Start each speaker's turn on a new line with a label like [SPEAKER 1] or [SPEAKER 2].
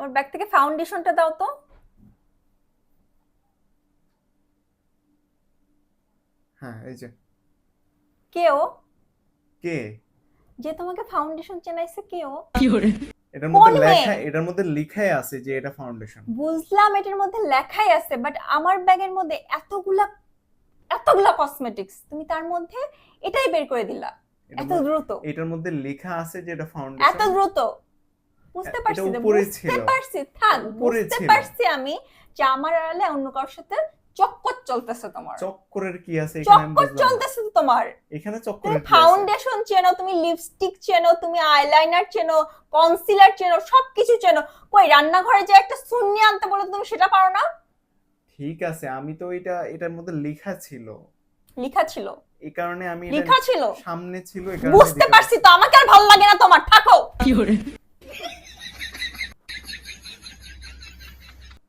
[SPEAKER 1] আমার ব্যাগ থেকে ফাউন্ডেশনটা দাও তো।
[SPEAKER 2] হ্যাঁ এই যে।
[SPEAKER 1] কে ও?
[SPEAKER 2] কে?
[SPEAKER 1] যে তোমাকে ফাউন্ডেশন চেনাইছে কে ও?
[SPEAKER 2] এটার মধ্যে লেখা এটার মধ্যে লেখাই আছে যে এটা ফাউন্ডেশন
[SPEAKER 1] বুঝলাম এটার মধ্যে লেখাই আছে বাট আমার ব্যাগের মধ্যে এতগুলা এতগুলা কসমেটিক্স তুমি তার মধ্যে এটাই বের করে দিলা। এত দ্রুত।
[SPEAKER 2] এটার মধ্যে লেখা আছে যে এটা
[SPEAKER 1] এত
[SPEAKER 2] ফাউন্ডেশন
[SPEAKER 1] দ্রুত। বুঝতে
[SPEAKER 2] এটা
[SPEAKER 1] পারছি বুঝতে পারছি থাক বুঝতে পারছি আমি যে আমার আড়ালে অন্য কারোর সাথে চক্কর চলতেছে তোমার।
[SPEAKER 2] চক্করের কি আছে এখানে
[SPEAKER 1] চক্কর চলতেছে তো তোমার।
[SPEAKER 2] এখানে চক্করের কি
[SPEAKER 1] ফাউন্ডেশন চেনো তুমি লিপস্টিক চেনো তুমি আইলাইনার চেনো কনসিলার চেনো সবকিছু চেনো। কই রান্নাঘরে যে একটা সুন্নি আনতে বলো তুমি সেটা পারো না?
[SPEAKER 2] ঠিক আছে আমি তো এটা এটার মধ্যে লেখা ছিল।
[SPEAKER 1] লেখা ছিল?
[SPEAKER 2] এই কারণে আমি
[SPEAKER 1] লেখা ছিল?
[SPEAKER 2] সামনে ছিল এই
[SPEAKER 1] বুঝতে পারছি তো আমাকে আর ভালো লাগে না তোমার থাকো।